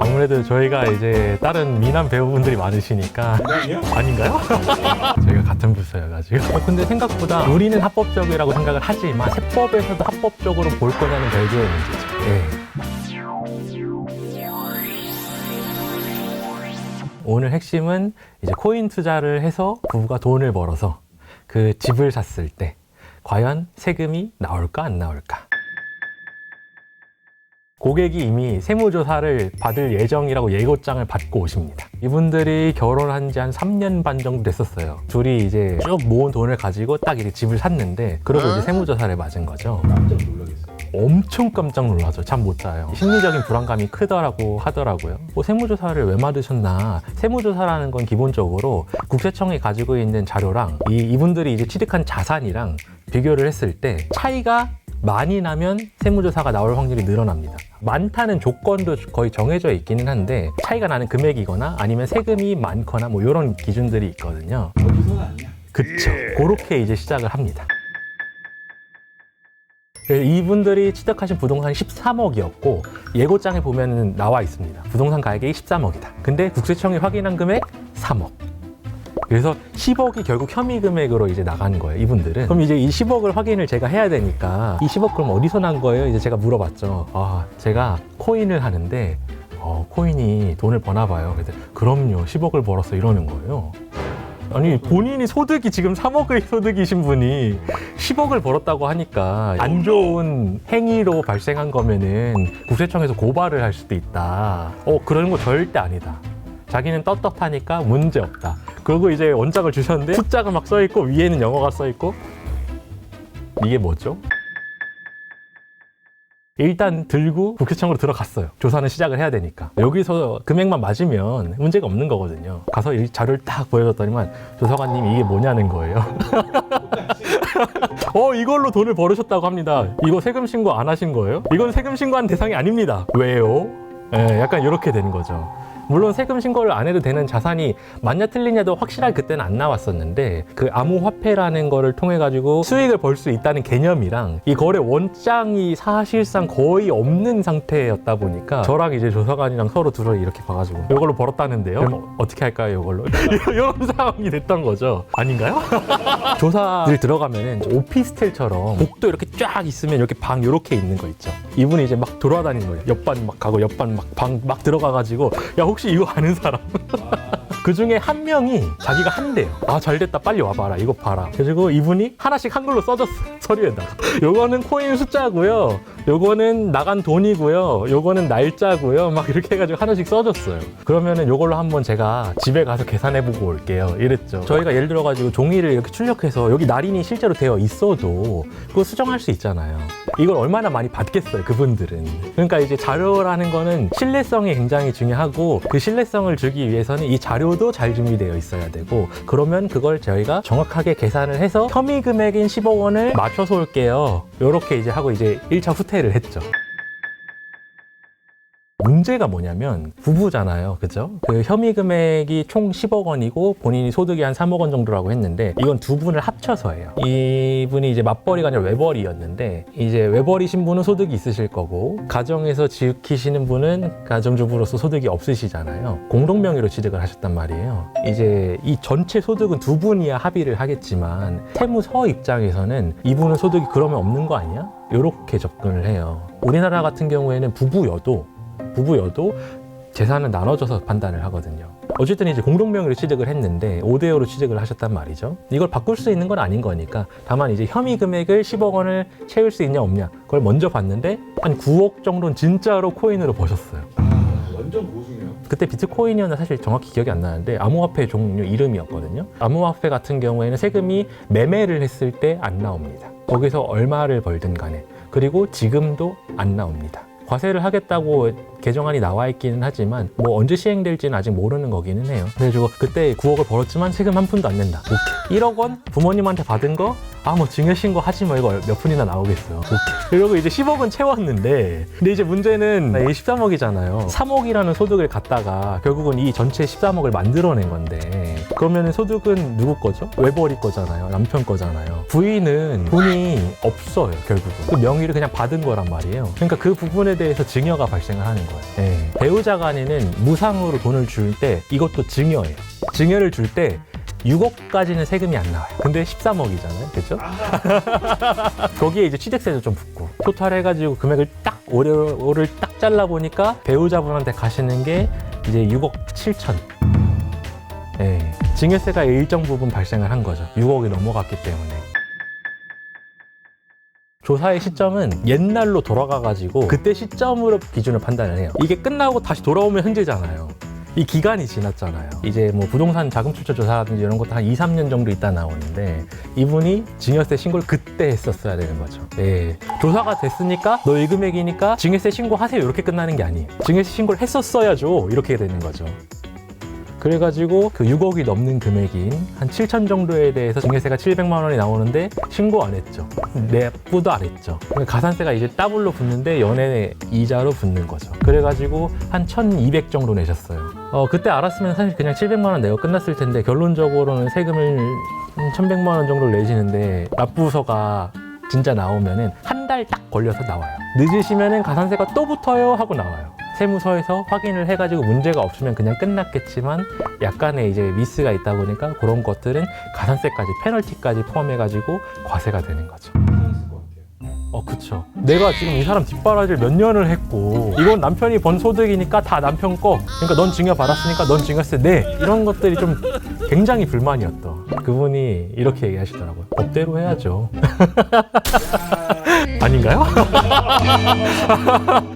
아무래도 저희가 이제 다른 미남 배우분들이 많으시니까? 아닌가요? 저희가 같은 부서여가지고 어, 근데 생각보다 우리는 합법적이라고 생각을 하지만 세법에서도 합법적으로 볼 거냐는 별개의 문제죠 예. 오늘 핵심은 이제 코인 투자를 해서 부부가 돈을 벌어서 그 집을 샀을 때 과연 세금이 나올까 안 나올까? 고객이 이미 세무조사를 받을 예정이라고 예고장을 받고 오십니다. 이분들이 결혼한 지 한 3년 반 정도 됐었어요. 둘이 이제 쭉 모은 돈을 가지고 딱 이렇게 집을 샀는데 그러고 이제 세무조사를 맞은 거죠. 깜짝 놀라겠어요. 엄청 깜짝 놀라죠. 잠 못 자요. 심리적인 불안감이 크더라고 하더라고요. 뭐 세무조사를 왜 받으셨나? 세무조사라는 건 기본적으로 국세청이 가지고 있는 자료랑 이 이분들이 이제 취득한 자산이랑 비교를 했을 때 차이가 많이 나면 세무조사가 나올 확률이 늘어납니다. 많다는 조건도 거의 정해져 있기는 한데 차이가 나는 금액이거나 아니면 세금이 많거나 뭐 이런 기준들이 있거든요. 아니야. 그쵸. 그렇게 이제 시작을 합니다. 그래서 이분들이 취득하신 부동산이 13억이었고 예고장에 보면 나와 있습니다. 부동산 가액이 13억이다. 근데 국세청이 확인한 금액 3억. 그래서 10억이 결국 혐의 금액으로 이제 나가는 거예요, 이분들은. 그럼 이제 이 10억을 확인을 제가 해야 되니까 이 10억 그럼 어디서 난 거예요? 이제 제가 물어봤죠. 아, 제가 코인을 하는데 어, 코인이 돈을 버나 봐요. 그래서 그럼요, 10억을 벌었어 이러는 거예요. 아니 본인이 소득이 지금 3억의 소득이신 분이 10억을 벌었다고 하니까 안 좋은 행위로 발생한 거면은 국세청에서 고발을 할 수도 있다. 어 그런 거 절대 아니다. 자기는 떳떳하니까 문제 없다. 그리고 이제 원장을 주셨는데 숫자가 막 써 있고 위에는 영어가 써 있고 이게 뭐죠? 일단 들고 국세청으로 들어갔어요. 조사는 시작을 해야 되니까. 여기서 금액만 맞으면 문제가 없는 거거든요. 가서 이 자료를 딱 보여줬더니만 조사관님이 이게 뭐냐는 거예요. 어, 이걸로 돈을 벌으셨다고 합니다. 이거 세금 신고 안 하신 거예요? 이건 세금 신고한 대상이 아닙니다. 왜요? 예, 약간 이렇게 되는 거죠. 물론 세금 신고를 안 해도 되는 자산이 맞냐 틀리냐도 확실하게 그때는 안 나왔었는데 그 암호화폐라는 거를 통해 가지고 수익을 벌 수 있다는 개념이랑 이 거래 원장이 사실상 거의 없는 상태였다 보니까 저랑 이제 조사관이랑 서로 둘을 이렇게 봐가지고 이걸로 벌었다는데요. 그럼 어떻게 할까요, 이걸로? 이런 상황이 됐던 거죠. 아닌가요? 조사를 들어가면은 오피스텔처럼 복도 이렇게 쫙 있으면 이렇게 방 이렇게 있는 거 있죠. 이분이 이제 막 돌아다니는 거예요. 옆반 막 가고 옆반 막 방 막 들어가가지고 야 혹시 이거 아는 사람? 그 중에 한 명이 자기가 한대요. 아, 잘 됐다. 빨리 와봐라. 이거 봐라. 그래가지고 이분이 하나씩 한글로 써줬어. 서류에다가. 요거는 코인 숫자고요. 요거는 나간 돈이고요. 요거는 날짜고요. 막 이렇게 해가지고 하나씩 써줬어요. 그러면은 요걸로 한번 제가 집에 가서 계산해보고 올게요. 이랬죠. 저희가 예를 들어가지고 종이를 이렇게 출력해서 여기 날인이 실제로 되어 있어도 그거 수정할 수 있잖아요. 이걸 얼마나 많이 받겠어요, 그분들은. 그러니까 이제 자료라는 거는 신뢰성이 굉장히 중요하고 그 신뢰성을 주기 위해서는 이 자료도 잘 준비되어 있어야 되고 그러면 그걸 저희가 정확하게 계산을 해서 혐의 금액인 10억 원을 맞춰서 올게요. 요렇게 이제 하고 이제 1차 후퇴 를 했죠. 문제가 뭐냐면 부부잖아요. 그죠? 그 혐의 금액이 총 10억 원이고 본인이 소득이 한 3억 원 정도라고 했는데 이건 두 분을 합쳐서예요. 이분이 이제 맞벌이가 아니라 외벌이였는데 이제 외벌이신 분은 소득이 있으실 거고 가정에서 지키시는 분은 가정주부로서 소득이 없으시잖아요. 공동 명의로 취득을 하셨단 말이에요. 이제 이 전체 소득은 두 분이야 합의를 하겠지만 세무서 입장에서는 이분은 소득이 그러면 없는 거 아니야? 이렇게 접근을 해요. 우리나라 같은 경우에는 부부여도 부부여도 재산은 나눠져서 판단을 하거든요. 어쨌든 이제 공동명의로 취득을 했는데 5대5로 취득을 하셨단 말이죠. 이걸 바꿀 수 있는 건 아닌 거니까 다만 이제 혐의 금액을 10억 원을 채울 수 있냐 없냐 그걸 먼저 봤는데 한 9억 정도는 진짜로 코인으로 버셨어요. 아, 완전. 그때 비트코인이었나 사실 정확히 기억이 안 나는데 암호화폐 종류 이름이었거든요. 암호화폐 같은 경우에는 세금이 매매를 했을 때 안 나옵니다. 거기서 얼마를 벌든 간에 그리고 지금도 안 나옵니다. 과세를 하겠다고 개정안이 나와 있기는 하지만 뭐 언제 시행될지는 아직 모르는 거기는 해요. 그래가지고 그때 9억을 벌었지만 세금 한 푼도 안 낸다. 오케이. 1억 원 부모님한테 받은 거 아 뭐 증여신고 하지 뭐 이거 몇 푼이나 나오겠어 오케이. 그리고 이제 10억은 채웠는데 근데 이제 문제는 이 13억이잖아요. 3억이라는 소득을 갖다가 결국은 이 전체 13억을 만들어낸 건데 그러면 소득은 누구 거죠? 외벌이 거잖아요. 남편 거잖아요. 부인은 돈이 없어요 결국은. 그 명의를 그냥 받은 거란 말이에요. 그러니까 그 부분에 대해서 증여가 발생을 하는 거예요. 예. 배우자 간에는 무상으로 돈을 줄 때 이것도 증여예요. 증여를 줄 때 6억까지는 세금이 안 나와요. 근데 13억이잖아요. 그죠? 거기에 이제 취득세도 좀 붙고. 토탈 해가지고 금액을 딱, 오를 딱 잘라 보니까 배우자분한테 가시는 게 이제 6억 7천. 예. 증여세가 일정 부분 발생을 한 거죠. 6억이 넘어갔기 때문에. 조사의 시점은 옛날로 돌아가가지고 그때 시점으로 기준을 판단을 해요. 이게 끝나고 다시 돌아오면 현재잖아요. 이 기간이 지났잖아요. 이제 뭐 부동산 자금 출처 조사라든지 이런 것도 한 2, 3년 정도 있다 나오는데 이분이 증여세 신고를 그때 했었어야 되는 거죠. 예. 조사가 됐으니까 너 이 금액이니까 증여세 신고하세요. 이렇게 끝나는 게 아니에요. 증여세 신고를 했었어야죠. 이렇게 되는 거죠. 그래가지고 그 6억이 넘는 금액인 한 7천 정도에 대해서 증여세가 700만 원이 나오는데 신고 안 했죠. 내부도 안 했죠. 그러니까 가산세가 이제 더블로 붙는데 연애 이자로 붙는 거죠. 그래가지고 한 1,200 정도 내셨어요. 어 그때 알았으면 사실 그냥 700만 원 내고 끝났을 텐데 결론적으로는 세금을 한 1,100만 원 정도를 내시는데 납부서가 진짜 나오면은 한 달 딱 걸려서 나와요. 늦으시면은 가산세가 또 붙어요 하고 나와요. 세무서에서 확인을 해가지고 문제가 없으면 그냥 끝났겠지만 약간의 이제 미스가 있다 보니까 그런 것들은 가산세까지 페널티까지 포함해가지고 과세가 되는 거죠. 어, 그쵸. 내가 지금 이 사람 뒷바라지를 몇 년을 했고, 이건 남편이 번 소득이니까 다 남편 거. 그러니까 넌 증여 받았으니까 넌 증여세 내. 이런 것들이 좀 굉장히 불만이었던. 그분이 이렇게 얘기하시더라고요. 법대로 해야죠. 아닌가요?